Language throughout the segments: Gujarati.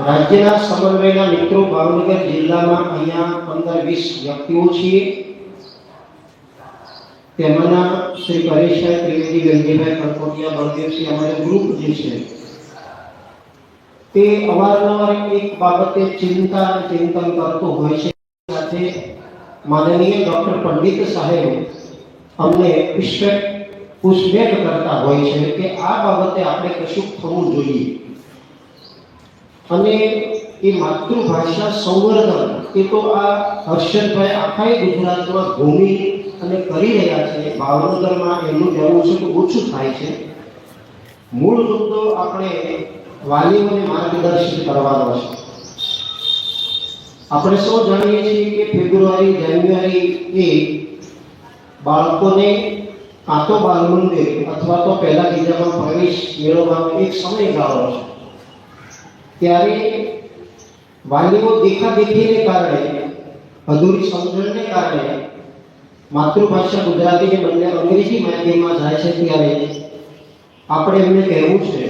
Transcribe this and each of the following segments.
રાજ્યના સમન્વયના મિત્રો ભાવનગર જિલ્લામાં અહીંયા પંદર વીસ વ્યક્તિઓ છીએ. તેમાંના શ્રી પરેશભાઈ ત્રિવેદી ગંજીભાઈ કલકોટિયા બળદેવસિંહ અમારે ગ્રુપ જે છે. તે અવારનવાર એક બાબતે ચિંતા ચિંતન કરતો હોય છે. સાથે માનનીય ડોક્ટર પંડિત સાહેબ અમને પુષ્પેક પુષ્પેક કરતા હોય છે કે આ બાબતે આપણે કશું થવું જોઈએ. અને એ માતૃભાષા સંવર્ધન, એ તો આ હર્ષદભાઈ આખા ગુજરાતમાં ભૂમિ અને કરી રહ્યા છે. ભાવનગરમાં એમનું કહેવું છે કે ઓછું થાય છે. મૂળ મુદ્દો આપણે વાલીઓને માર્ગદર્શન કરવાનો છે. આપણે સૌ જાણીએ છીએ કે ફેબ્રુઆરી, જાન્યુઆરી એ બાળકોને કાં તો બાલ મંદિર અથવા તો પહેલા બીજામાં પ્રવેશ મેળવવાનો એક સમયગાળો છે. ત્યારે વાલીઓ દેખાદેખીને કારણે, અધૂરી સમજણને કારણે માતૃભાષા ગુજરાતી જે બંને અંગ્રેજી માધ્યમમાં જાય છે ત્યારે આપણે એમને કહેવું છે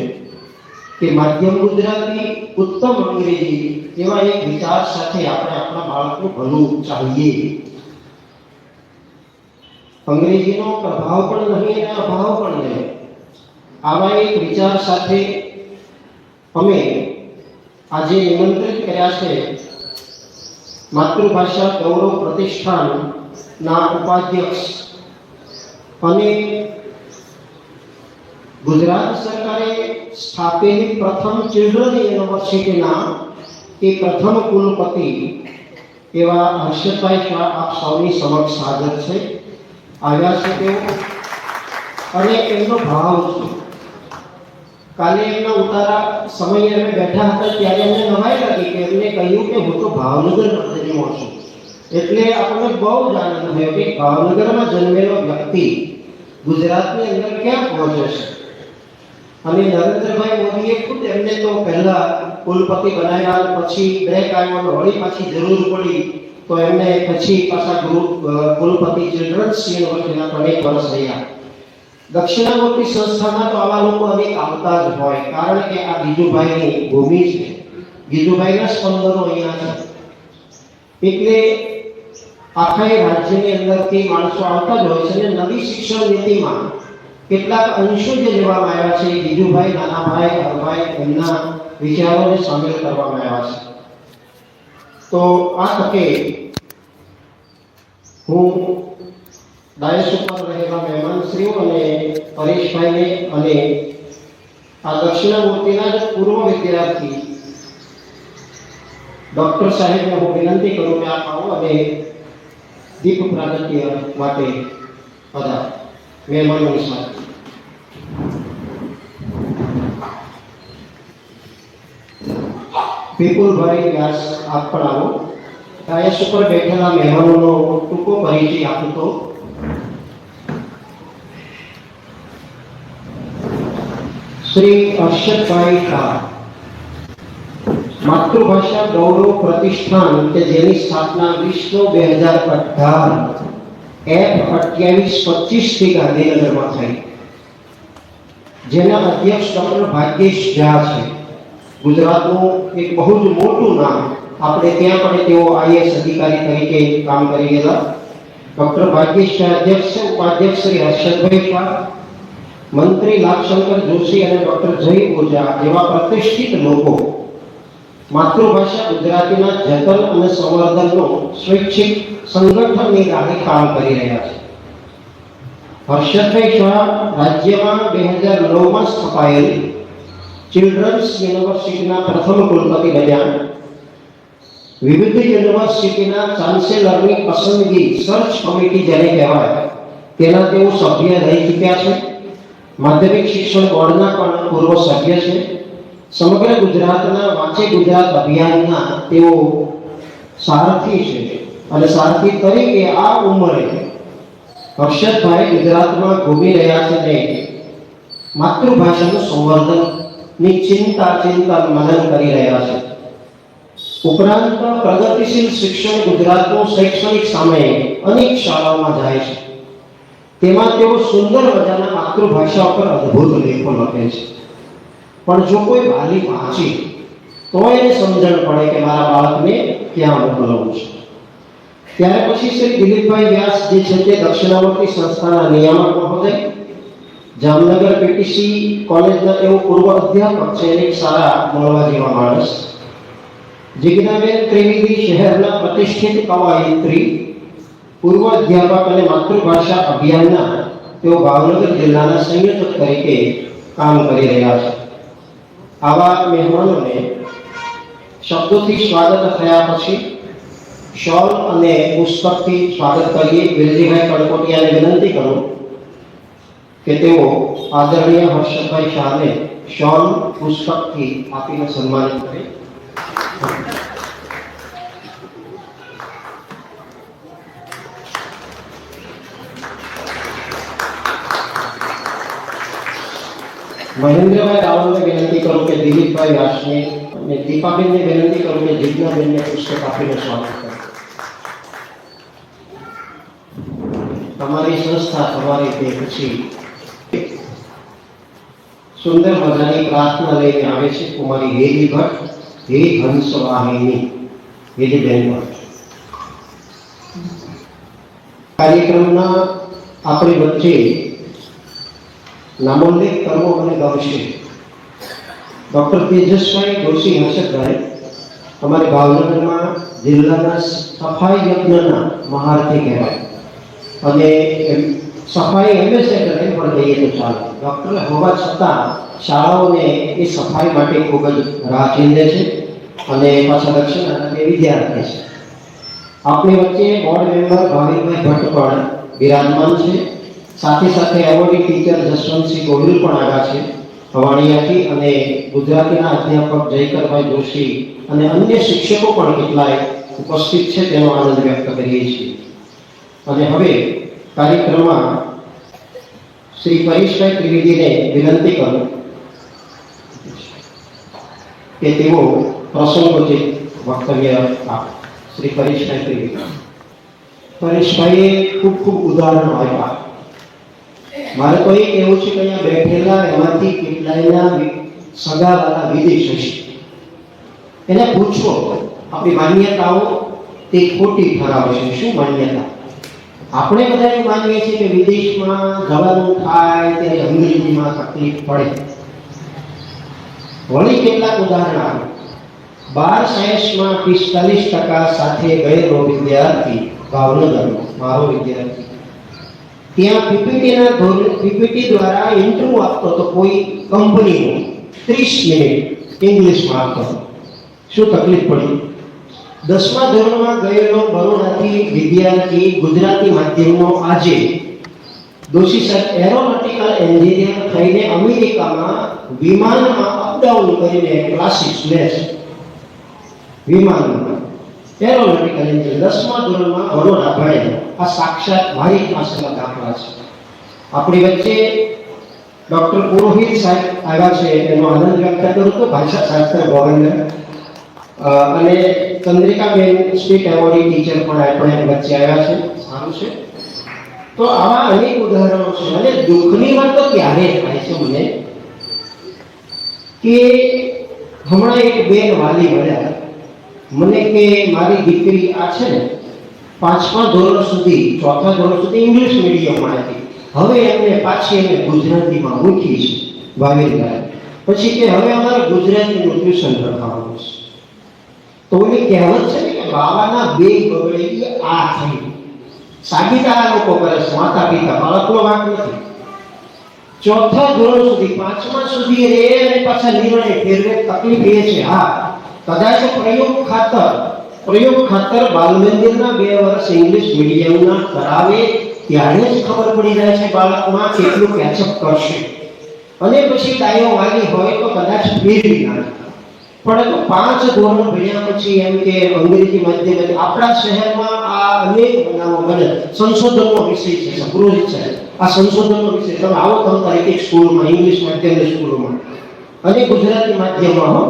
કે માધ્યમ ગુજરાતી, ઉત્તમ અંગ્રેજી એવા એક વિચાર સાથે આપણે આપણા બાળકનું ભલું ચાહીએ. અંગ્રેજીનો પ્રભાવ પણ નહીં અને અભાવ પણ નહીં. આવા એક વિચાર સાથે અમે આજે નિમંત્રિત કર્યા છે. માતૃભાષા ગૌરવ પ્રતિષ્ઠાનના ઉપાધ્યક્ષ અને ગુજરાત સરકારે સ્થાપેલી પ્રથમ ચિલ્ડ્રન યુનિવર્સિટીના એ પ્રથમ કુલપતિ એવા હર્ષદભાઈ શાહ આપ સૌની સમક્ષ હાજર છે. આવ્યા છે તેઓ. અને એમનો ભાવ છે કાલે એમના ઉતારા સમયે અમે બેઠા હતા ત્યારે અમને નવાઈ લાગી કે એમને કહ્યું કે હું તો ભાવનગર જન્મો છું. એટલે આપણને બહુ જ આનંદ થયો કે ભાવનગરમાં જન્મેલો વ્યક્તિ ગુજરાતની અંદર ક્યાં પહોંચે છે? અને નરેન્દ્રભાઈ મોદીએ ખુદ એમને તો પહેલા કુલપતિ બનાવ્યા પછી બ્રેક આવ્યો વળી પાછી જરૂર પડી તો એમને પછી પાછા ગ્રુપ કુલપતિ ચિલ્ડ્રન્સ યુનિવર્સિટીના ત્રણેક વર્ષ રહ્યા. દક્ષિણામૂર્તિ સંસ્થામાં તો આવા લોકો અનેક આવતા જ હોય, કારણ કે આ ગીજુભાઈની ભૂમિ છે. ગીજુભાઈના સ્પંદનો અહીંયા છે. એટલે આખા એ રાજ્યની અંદરથી માણસો આવતા જ હોય છે અને નવી શિક્ષણ નીતિમાં કેટલાક અંશો જે લેવામાં આવ્યા છે, ગીજુભાઈ, નાનાભાઈ, હરભાઈ, એમના વિચારોને સામેલ કરવામાં આવ્યા છે. તો આ તકે હું ડાયસ ઉપર રહેલા મહેમાનશ્રીઓ અને પરેશભાઈને અને આ દક્ષિણામૂર્તિના જ પૂર્વ વિદ્યાર્થી ડૉક્ટર સાહેબને હું વિનંતી કરું કે આપ આવો અને દીપ પ્રાગટ્ય માટે બધા મહેમાનોની સાથે વિપુલભાઈ વ્યાસ આપ પણ આવો. ડાયસ ઉપર બેઠેલા મહેમાનોનો ટૂંકો પરિચય આપું તો શ્રી હર્ષદભાઈ શાહ માતૃભાષા ગૌરવ પ્રતિષ્ઠાન કે જેની સ્થાપના વીસ નો બે હજાર અઢાર એફ અઠ્યાવીસ પચીસથી ગાંધીનગરમાં થઈ જેના અધ્યક્ષ ડોક્ટર ભાગ્યેશ ઝા છે ગુજરાતનું એક બહુ જ મોટું નામ આપણે ત્યાં પણ તેઓ આઈએસ અધિકારી તરીકે કામ કરી ગયેલા ડોક્ટર ભાગ્યેશ ઝા અધ્યક્ષ છે ઉપાધ્યક્ષ શ્રી હર્ષદભાઈ શાહ મંત્રી લાભશંકર જોશી અને ડોક્ટર જય ઓઝા જેવા પ્રતિષ્ઠિત લોકો માતૃભાષા ગુજરાતીના જતન અને સંવર્ધનનો સ્વૈચ્છિક સંગઠનની રાહે કામ કરી રહ્યા છે હર્ષદભાઈ શાહ રાજ્યમાં બે હજાર નવમાં સ્થપાયેલ ચિલ્ડ્રન્સ યુનિવર્સિટીના પ્રથમ કુલપતિ બન્યા વિવિધ યુનિવર્સિટીના ચાન્સેલરની પસંદગી સર્ચ કમિટી જેને કહેવાય તેના તેઓ સભ્ય રહી ચૂક્યા છે માધ્યમિક શિક્ષણ બોર્ડના પણ પૂર્વ સભ્ય છે. સમગ્ર ગુજરાતના વાંચે ગુજરાત અભિયાનના તેઓ સારથી છે અને સારથી તરીકે આ ઉંમરે હર્ષદભાઈ ગુજરાતમાં ઘૂમી રહ્યા છે ને માતૃભાષાનું સંવર્ધનની ચિંતા ચિંતા મનન કરી રહ્યા છે. ઉપરાંત પ્રગતિશીલ શિક્ષણ ગુજરાતનું શૈક્ષણિક સામે અનેક શાળાઓમાં જાય છે. તેમાં તેઓ સુંદર મજાના માતૃભાષા પર અદ્ભુત લેખો લખે છે. પણ જો કોઈ વાલી વાંચે, તો એને સમજણ પડે કે મારા બાળકને ક્યાં મોકલવું છે. ત્યાર પછી શ્રી દિલીપભાઈ વ્યાસ જે છે તે દક્ષિણામૂર્તિ સંસ્થાના નિયામક મહોદય જામનગર પીટીસી કોલેજના એવો પૂર્વ અધ્યાપક છે એક સારા મળવા જેવા માણસ. જિજ્ઞાબેન ત્રિવેદી શહેરના પ્રતિષ્ઠિત કવાયત્રી પૂર્વ અધ્યાપક અને માતૃભાષા અભિયાનના તેઓ ભાવનગર જિલ્લાના સંયોજક તરીકે કામ કરી રહ્યા છે. આવા મહેમાનોને શબ્દોથી સ્વાગત થયા પછી શોલ અને પુસ્તકથી સ્વાગત કરીએ વિરજીભાઈ કડકોટિયાને વિનંતી કરું કે તેઓ આદરણીય હર્ષદભાઈ શાહને શોલ પુસ્તકથી આપીને સન્માનિત કરે. મહેન્દ્રભાઈ રાવલને વિનંતી કરું કે દિલીપભાઈ વ્યાસને અને દીપાબેનને વિનંતી કરું કે જીજ્ઞાબેનને પુસ્તક આપીને સ્વાગત કરે તમારી સંસ્થા તમારી તે પછી સુંદર મજાની પ્રાર્થના લઈને આવે છે કુમારી હેલી ભટ્ટ હે હંસ વાહિની હેલીબેન ભટ્ટ કાર્યક્રમના આપણી વચ્ચે નામોલ્લેખ કરવો મને ગમશે ડૉક્ટર તેજસભાઈ જોશી હર્ષદભાઈ, અમારે ભાવનગરમાં જિલ્લાના સફાઈ યજ્ઞના મહારથી કહેવાય. અને સફાઈ એમ્બેસેડર એમ પણ કહીએ તો ચાલે. ડૉક્ટર હોવા છતાં શાળાઓને એ સફાઈ માટે ખૂબ જ રાહ ચીંધે છે અને પાછા દક્ષિણ એ વિદ્યાર્થી છે. આપણી વચ્ચે બોર્ડ મેમ્બર ભાવિકભાઈ ભટ્ટ પણ બિરાજમાન છે. સાથે સાથે એવોર્ડી ટીચર જસવંતસિંહ ગોહિલ પણ આવ્યા છે. વાણિયાથી અને ગુજરાતીના અધ્યાપક જયકરભાઈ જોશી અને અન્ય શિક્ષકો પણ કેટલાય ઉપસ્થિત છે, તેનો આનંદ વ્યક્ત કરીએ છીએ. અને હવે કાર્યક્રમમાં શ્રી પરેશભાઈ ત્રિવેદીને વિનંતી કરું કે તેઓ પ્રસંગોચિત વક્તવ્ય આપે. શ્રી પરેશભાઈ ત્રિવેદી. પરેશભાઈએ ખૂબ ખૂબ ઉદાહરણો આપ્યા. મારે તો એ કહેવું છે કે અહીંયા બેઠેલા એમાંથી કેટલાયના સગા સગાવાલા વિદેશ હશે. એને પૂછો, આપણી માન્યતાઓ તે ખોટી ઠરાવે છે. શું માન્યતા? આપણે બધા એવું માનીએ છીએ કે વિદેશમાં જવાનું થાય ત્યારે અંગ્રેજીમાં તકલીફ પડે. વળી કેટલાક ઉદાહરણ આપે. બાર સાયન્સમાં પિસ્તાલીસ ટકા સાથે ગયેલો વિદ્યાર્થી, ભાવનગરનો, મારો વિદ્યાર્થી. ત્યાં પીપીટીના પીપીટી દ્વારા ઇન્ટરવ્યુ આપતો તો કોઈ કંપનીનો ત્રીસ મિનિટ ઇંગ્લિશમાં આપતો. શું તકલીફ પડી? દસમા ધોરણમાં ગયેલો બરોડાથી વિદ્યાર્થી ગુજરાતી માધ્યમનો આજે દોશી સાહેબ એરોનોટિકલ એન્જિનિયર થઈને અમેરિકામાં વિમાનમાં અપડાઉન કરીને ક્લાસીસ લે છે. વિમાનમાં. એરોનોટિકલ એન્જિનિયર દસમા ધોરણમાં બરોડા ભણેલો આ સાક્ષાત મારી પાસેના દાખલા છે. આપણી વચ્ચે ડોક્ટર પુરોહિત સાહેબ આવ્યા છે, એનો આનંદ વ્યક્ત કરું તો ભાષા શાસ્ત્ર ગોવિંદર અને અને ચંદ્રિકાબેન સ્ટેટ એવોર્ડી ટીચર પણ આપણે વચ્ચે આવ્યા છે, સારું છે. તો આવા અનેક ઉદાહરણો છે, અને દુઃખની વાત તો ક્યારે થાય છે મને? કે હમણાં એક બેન વાલી મળ્યા મને કે મારી દીકરી આ છે ને પાંચમા ધોરણ સુધી, ચોથા ધોરણ સુધી ઇંગ્લિશ મીડિયમમાં હતી. હવે એમને પાછી એને ગુજરાતીમાં મૂકી છે, વાવેતર. પછી કે હવે અમારે ગુજરાતીનું ટ્યુશન રખાવવાનું છે. તો ઓલી કહેવત છે ને કે બાવાના બે બગડે આ થઈ. સાબિતા લોકો કરે છે માતા પિતા બાળકનો વાંક નથી. ચોથા ધોરણ સુધી, પાંચમા સુધી રે અને પાછા નિર્ણય ફેરવે, તકલીફ એ છે, હા. કદાચ પ્રયોગ ખાતર પ્રયોગ ખાતર બાલમંદિરના બે વર્ષ ઇંગ્લિશ મીડિયમના કરાવે, ત્યારે જ ખબર પડી જાય છે બાળકમાં કેટલું કેચઅપ કરશે. અને પછી ડાયો વાલી હોય તો કદાચ ફેરવી નાખે તો પાંચ ધોરણ ભણ્યા પછી એમ કે અંગ્રેજી માધ્યમ આપણા શહેરમાં આ અનેક બનાવો બને. સંશોધનનો વિષય છે સપ્રોજ છે. આ સંશોધનનો વિષય, તમે આવો તમતારે એક સ્કૂલમાં ઇંગ્લિશ માધ્યમની સ્કૂલમાં. અને ગુજરાતી માધ્યમમાં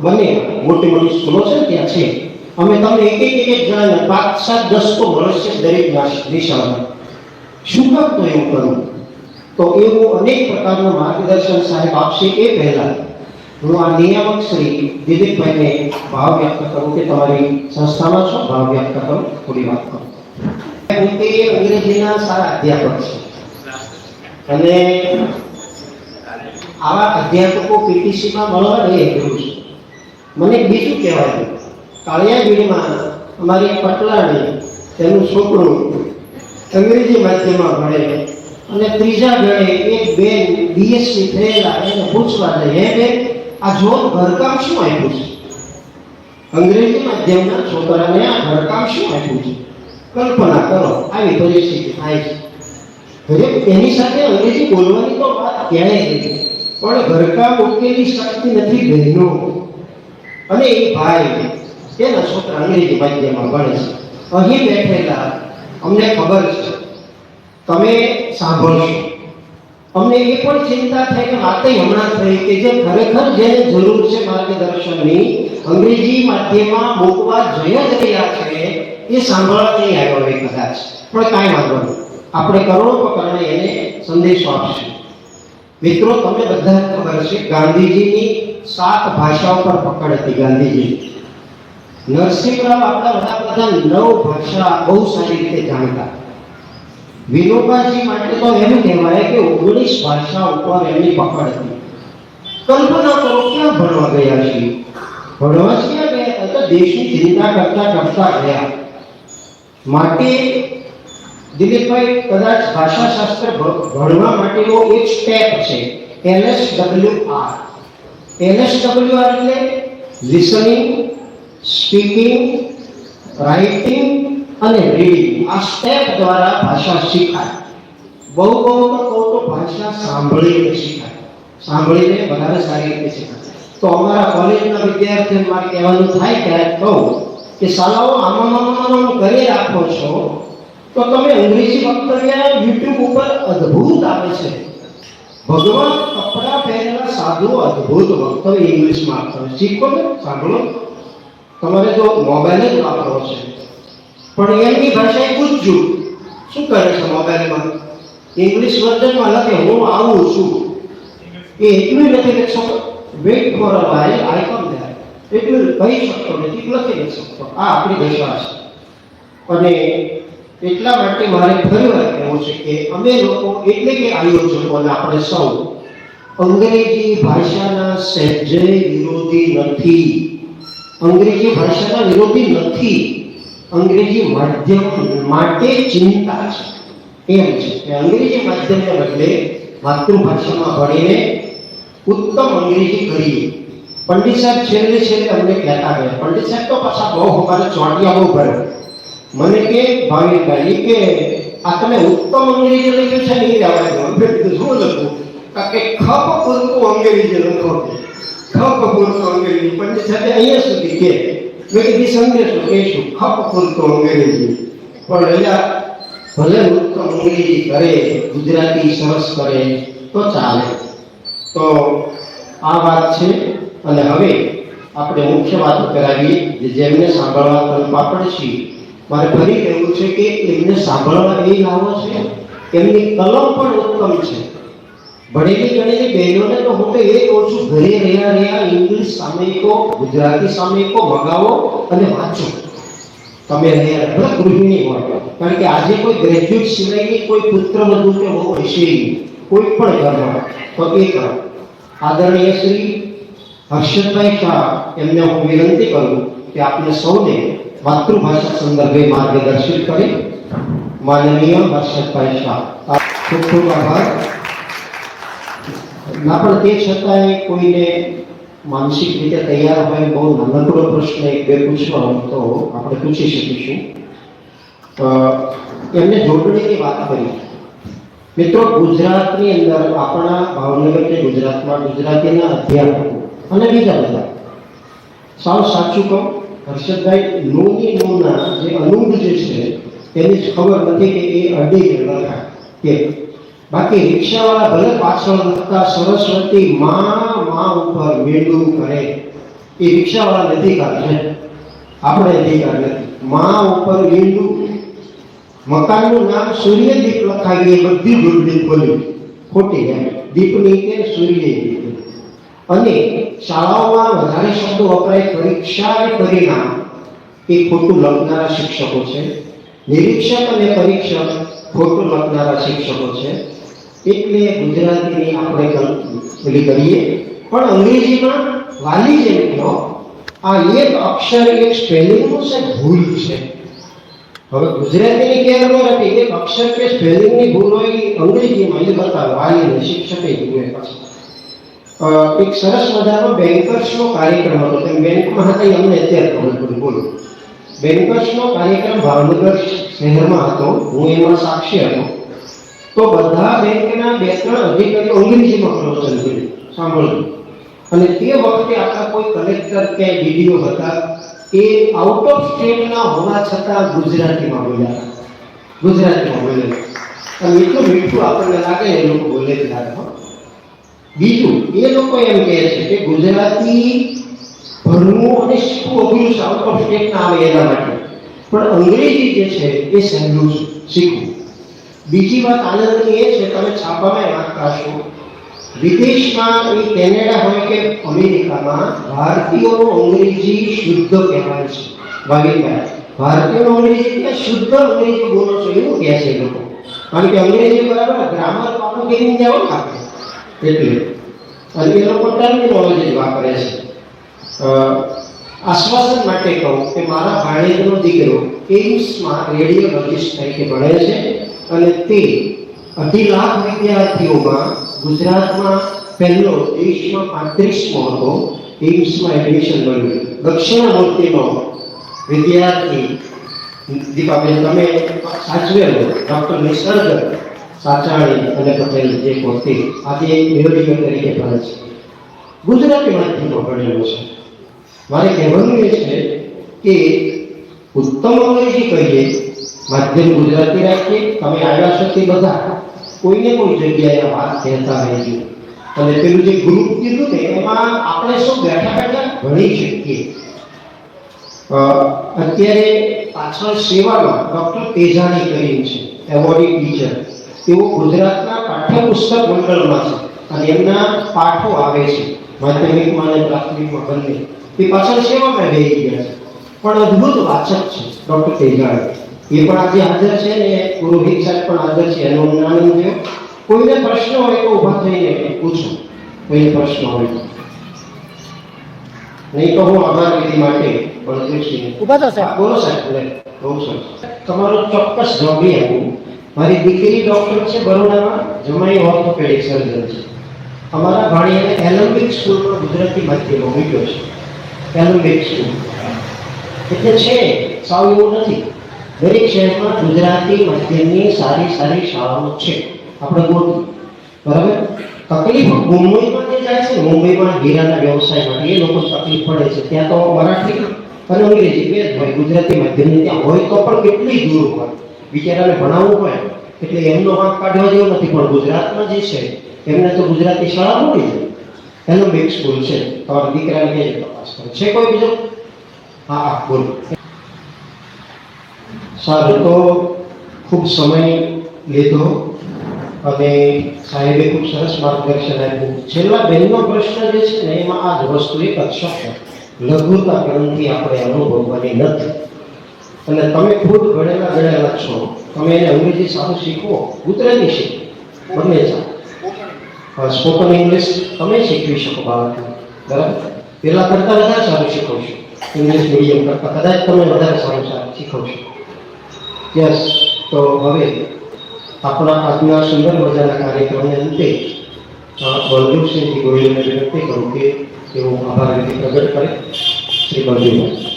બને. મોટી મોટી સ્કૂલો છે ત્યાં છે. અમે તમને એક એક એક જણાને પાંચ સાત દસ તો મળશે દરેક દિશામાં. શું કામ તો એવું કરવું તો એવું અનેક પ્રકારનું માર્ગદર્શન સાહેબ આપશે એ પહેલા. હું આ નિયામક શ્રી દિલીપભાઈને ભાવ વ્યક્ત કરું કે તમારી સંસ્થામાં શું ભાવ વ્યક્ત કરું. થોડી વાત કરું. પોતે અંગ્રેજીના સારા અધ્યાપક છે. અને આવા અધ્યાપકો પીટીસીમાં મળવા એ હેતુ છે. મને બીજું કહેવાય કાળિયાગીરીમાં અમારી પટલાણી તેનું છોકરું અંગ્રેજી માધ્યમમાં ભણે અને ત્રીજા ગણે એક બેન બીએસસી થયેલા એને પૂછવા જઈએ હે બેન, આ જો ઘરકામ શું આપ્યું છે? અંગ્રેજી માધ્યમના છોકરાને આ ઘરકામ શું આપ્યું છે? કલ્પના કરો, આવી પરિસ્થિતિ થાય છે. હવે એની સાથે અંગ્રેજી બોલવાની તો વાત ક્યાંય નથી. પણ ઘરકામ ઉકેલી શકતી નથી બહેનો. અને એ ભાઈ તેના છોકરા અંગ્રેજી માધ્યમમાં ભણે છે. અહીં બેઠેલા અમને ખબર છે. તમે સાંભળશો. અમને એ પણ ચિંતા થાય કે વાતે હમણાં થઈ કે જે ખરેખર જેને જરૂર છે માર્ગદર્શનની અંગ્રેજી માધ્યમમાં મૂકવા જઈ જ રહ્યા છે, એ સાંભળવા નહીં આવ્યો હોય કદાચ. પણ કાંઈ વાંધો નહીં. આપણે કરોડો પ્રકારે એને સંદેશો આપશું. મિત્રો તમને બધા ખબર છે ગાંધીજીની સાત ભાષાઓ પર પકડ હતી ગાંધીજી નરસિંહરાવ આપણા વડાપ્રધાન નવ ભાષા બહુ સારી રીતે જાણતા વિનોબાજી માટે તો એમ કહેવાય કે ઓગણીસ ભાષા ઉપર એમની પકડ હતી કલ્પના કરો ક્યાં ભણવા ગયા છીએ ભણવા જ ક્યાં ગયા હતા તો દેશની ચિંતા કરતા કરતા ગયા માટે દિલીપભાઈ કદાચ ભાષાશાસ્ત્ર ભણવા માટેનો એક સ્ટેપ છે એલએસડબલ્યુઆર એલએસડબલ્યુઆર એટલે લિસનિંગ સ્પીકિંગ રાઇટિંગ અને રીડિંગ આ સ્ટેપ દ્વારા ભાષા શીખાય. બહુ બહુ કહું તો ભાષા સાંભળીને શીખાય. સાંભળીને વધારે સારી રીતે શીખાય. તો અમારા કોલેજના વિદ્યાર્થીઓ મારે કહેવાનું થાય ત્યારે કહું કે શાળાઓ આમાં કરી રાખો છો તો તમે અંગ્રેજી વક્તવ્ય યુટ્યુબ ઉપર અદ્ભુત આવે છે. ભગવાન કપડા પહેરેલા સાધુ અદ્ભુત વક્તવ્ય ઇંગ્લિશમાં આપતા હોય શીખો ને, સાંભળો. તમારે તો મોબાઈલ જ વાપરવો છે. પણ એમની ભાષા એ પૂછજો, શું કરે છે મોબાઈલમાં? ઇંગ્લિશ વર્ઝનમાં લખે હું આવું છું. એ એટલું નથી લખી શકો wait for a while I come there એટલું કહી શકતો નથી, લખી શકતો. આ આપણી ભાષા છે. અને એટલા માટે મારે ફરીવાર કહેવું છે કે અમે લોકો એટલે કે આયોજકો અને આપણે સૌ અંગ્રેજી ભાષાના સહેજે વિરોધી નથી. અંગ્રેજી ભાષાના વિરોધી નથી. અંગ્રેજી માધ્યમ માટે ચિંતા છે. એમ છે કે અંગ્રેજી માધ્યમને બદલે માતૃભાષામાં ભણીને ઉત્તમ અંગ્રેજી કરીએ. પંડિત સાહેબ છેલ્લે છેલ્લે અમને કહેતા ગયા, પંડિત સાહેબ, તો પાછા બહુ અમારે ચોટિયા બહુ ભરે. મને કે ભાવિકભાઈ કે આ તમે ઉત્તમ અંગ્રેજી લખ્યું છે ને એ આવડે મેં શું લખું કે ખપ પૂરતું અંગ્રેજી લખો. ખપ પૂરતું અંગ્રેજી. પંડિત સાથે અહીંયા સુધી કે. મેં કીધી, સંદેશો કહીશું. ખપ પૂરતું અંગ્રેજી. પણ અહીંયા ભલે ઉત્તમ અંગ્રેજી કરે, ગુજરાતી સરસ કરે, તો ચાલે. તો આ વાત છે. અને હવે આપણે મુખ્ય વાત કરાવીએ જેમને સાંભળવા કલ્પાપડ છીએ મારે ફરી કહેવું છે કે એમને સાંભળવા એ લાવો છે, એમની કલમ પણ ઉત્તમ છે. ભણેલી ગણેલી બહેનોને તો હું તો એ કહું છું, ઘરે રહ્યા રહ્યા ઇંગ્લિશ સામયિકો ગુજરાતી સામયિકો મગાવો અને વાંચો. તમે રહ્યા ભલે ગૃહિણી હોય, કારણ કે આજે કોઈ ગ્રેજ્યુએટ સિવાયની કોઈ પુત્ર વધુ કે બહુ હશે. કોઈ પણ ઘરમાં તો એ કરો આદરણીય શ્રી હર્ષદભાઈ શાહ, એમને હું વિનંતી કરું કે આપને સૌને માતૃભાષા સંદર્ભે માર્ગદર્શિત કરે માનનીય હર્ષદભાઈ શાહ. ખૂબ ખૂબ આભાર. ના, પણ તે છતાંય કોઈને માનસિક રીતે તૈયાર હોય બહુ નાનકડો પ્રશ્ન એક બે પૂછવા હોય તો આપણે પૂછી શકીશું. એમને જોડણીની વાત કરી? મિત્રો, ગુજરાતની અંદર આપણા ભાવનગર કે ગુજરાતમાં ગુજરાતીના અધ્યાપકો અને બીજા બધા. સાવ સાચું કહું હર્ષદભાઈ નૂની નૂના જે અનુંગ જે છે એની જ ખબર નથી કે એ અડી લખાય કે બાકી રિક્ષાવાળા ભલે પાછળ લખતા સરસ્વતી માં માં ઉપર મેંડું કરે એ રિક્ષાવાળા અધિકાર છે આપણે અધિકાર નથી માં ઉપર મેંડું મકાનનું નામ સૂર્યદીપ લખાવીએ બધી દૂરબીન ખોલી ખોટી એમ દીપની કે સૂર્યદીપ અને શાળાઓમાં વધારે શબ્દો વપરાય પરીક્ષા અને પરિણામ. એ ખોટું લખનારા શિક્ષકો છે. નિરીક્ષક અને પરીક્ષક ખોટું લખનારા શિક્ષકો છે. એટલે ગુજરાતીની આપણે ભૂલી કરીએ. પણ અંગ્રેજીમાં વાલી જેમ કહો, આ એક અક્ષર, એક સ્પેલિંગનું છે, ભૂલ છે. હવે ગુજરાતીની કેર નથી એક અક્ષર કે સ્પેલિંગની ભૂલ હોય અંગ્રેજીમાં, એ બતાવે. વાલીને, શિક્ષકે જોઈએ પછી. એક સરસ મજાનો બેન્કર્સનો કાર્યક્રમ હતો. તેમ બેંકમાં હતા એ અમને અત્યારે ખબર પડી. બોલો. બેન્કર્સનો કાર્યક્રમ ભાવનગર શહેરમાં હતો. હું એમાં સાક્ષી હતો. તો બધા બેંકના બે ત્રણ અધિકારીઓ અંગ્રેજીમાં પ્રવચન કર્યું. સાંભળ્યું અને તે વખતે આપણા કોઈ કલેક્ટર કે ડીડીઓ હતા એ આઉટ ઓફ સ્ટેટના હોવા છતાં ગુજરાતીમાં બોલ્યા હતા. ગુજરાતીમાં બોલેલા અને એટલું મીઠું આપણને લાગે, એ લોકો બોલે જ લાગે, હો. બીજું, એ લોકો એમ કહે છે કે ગુજરાતી ભણવું અને શીખવું અઘરું સાઉથ ઓફ સ્ટેટ ના આવે એના માટે. પણ અંગ્રેજી જે છે, એ સહેલું શીખવું. બીજી વાત આનંદની એ છે, તમે છાપામાં વાંચતા છો વિદેશમાં એ કેનેડા હોય કે અમેરિકામાં ભારતીયોનો અંગ્રેજી શુદ્ધ કહેવાય છે. ભાવિકભાઈ ભારતીયનો અંગ્રેજી એટલે શુદ્ધ અંગ્રેજી બોલો છો, એવું કહે છે લોકો. કારણ કે અંગ્રેજી બરાબર ગ્રામર પાકું કરીને જાઓ ને આપણે એટલે અને એ લોકો ટર્મિનોલોજી વાપરે છે. આશ્વાસન માટે કહું કે મારા ભાણેજનો દીકરો એઇમ્સમાં રેડિયોલોજિસ્ટ તરીકે ભણે છે અને તે અઢી લાખ વિદ્યાર્થીઓમાં ગુજરાતમાં પહેલો દેશમાં પાંત્રીસમો હતો, એઇમ્સમાં એડમિશન મળ્યું. દક્ષિણામૂર્તિનો વિદ્યાર્થી દીપાબેન તમે સાચવેલો, ડૉક્ટર નિસર્ગ સાચાણી અને પટેલ જે પોતે આજે મેળવીઓ તરીકે ભણે છે. ગુજરાતી માધ્યમમાં ભણેલો છે. મારે કહેવાનું એ છે કે ઉત્તમ અંગ્રેજી કહીએ, માધ્યમ ગુજરાતી રાખીએ, તમે આવ્યા છો તે બધા. કોઈને કોઈ જગ્યાએ વાત કહેતા રહેજો. અને પેલું જે ગ્રુપ કીધું ને, એમાં આપણે શું બેઠા બેઠા ભણી શકીએ? અત્યારે પાછળ સેવામાં ડૉક્ટર તેજાણી કરીને છે, એવોર્ડી ટીચર. તેઓ ગુજરાતના પાઠ્યપુસ્તક મંડળમાં છે અને એમના પાઠો આવે છે. માધ્યમિકમાં અને પ્રાથમિકમાં બંને. એ પાછળ સેવામાં રહી ગયા છે. પણ અદ્ભુત વાચક છે ડૉક્ટર તેજાળ. એ પણ આજે હાજર છે ને પુરોહિત સાહેબ પણ હાજર છે. એનો અમને આનંદ થયો કોઈને પ્રશ્ન હોય તો ઊભા થઈને પૂછો. કોઈને પ્રશ્ન હોય તો. નહીં તો હું આભાર વિધિ માટે બળદેવસિંહ ઊભા થશે સાહેબ. બોલો સાહેબ બહુ સરસ તમારો ચોક્કસ એ આપું મારી દીકરી ડોક્ટર છે બરોડામાં, જમાઈ ઓર્થોપેડિક સર્જન છે. અમારા ભાણીયાને એલમ્બિક સ્કૂલમાં ગુજરાતી માધ્યમમાં મૂક્યો છે. એલમ્બિક સ્કૂલ એટલે છે, સાવ એવું નથી. દરેક શહેરમાં ગુજરાતી માધ્યમની સારી સારી શાળાઓ છે. આપણે ગોતું. બરાબર? તકલીફ મુંબઈમાં જે જાય છે મુંબઈમાં હીરાના વ્યવસાય માટે એ લોકો તકલીફ પડે છે. ત્યાં તો મરાઠી અને અંગ્રેજી, બે જ હોય, ગુજરાતી માધ્યમની. ત્યાં હોય તો પણ કેટલી દૂર હોય. બિચારાને ભણાવવું હોય એટલે એમનો વાંક કાઢવા જેવો નથી, પણ ગુજરાતમાં જે છે, એમને તો ગુજરાતી શાળા મળી જાય. એનો મિક્સ સ્કૂલ છે, તમારા દીકરાને કે તપાસ કરે? છે કોઈ બીજો? હા હા, બોલો. સારું તો ખૂબ સમય લીધો અને સાહેબે ખૂબ સરસ માર્ગદર્શન આપ્યું. છેલ્લા બેનનો પ્રશ્ન જે છે ને, એમાં આ જ વસ્તુ એક જ લઘુતા ગ્રંથિ આપણે અનુભવવાની નથી. અને તમે ખુદ ભણેલા ગણેલા છો. તમે એને અંગ્રેજી સારું શીખવો. ગુજરાતી શીખો બંને જાઓ સ્પોકન ઇંગ્લિશ તમે શીખવી શકો બાળકને. બરાબર? પહેલાં કરતાં વધારે સારું શીખવશો. ઇંગ્લિશ મીડિયમ કરતાં કદાચ તમે વધારે સારું સારું શીખવશો. યસ તો હવે આપણા આજના સુંદર મજાના કાર્યક્રમને અંતે બલદેવસિંહજી ગોહિલને વિનંતી કરું કે તેઓ આભાર રીતે પ્રગટ કરે. શ્રી બળદેવ.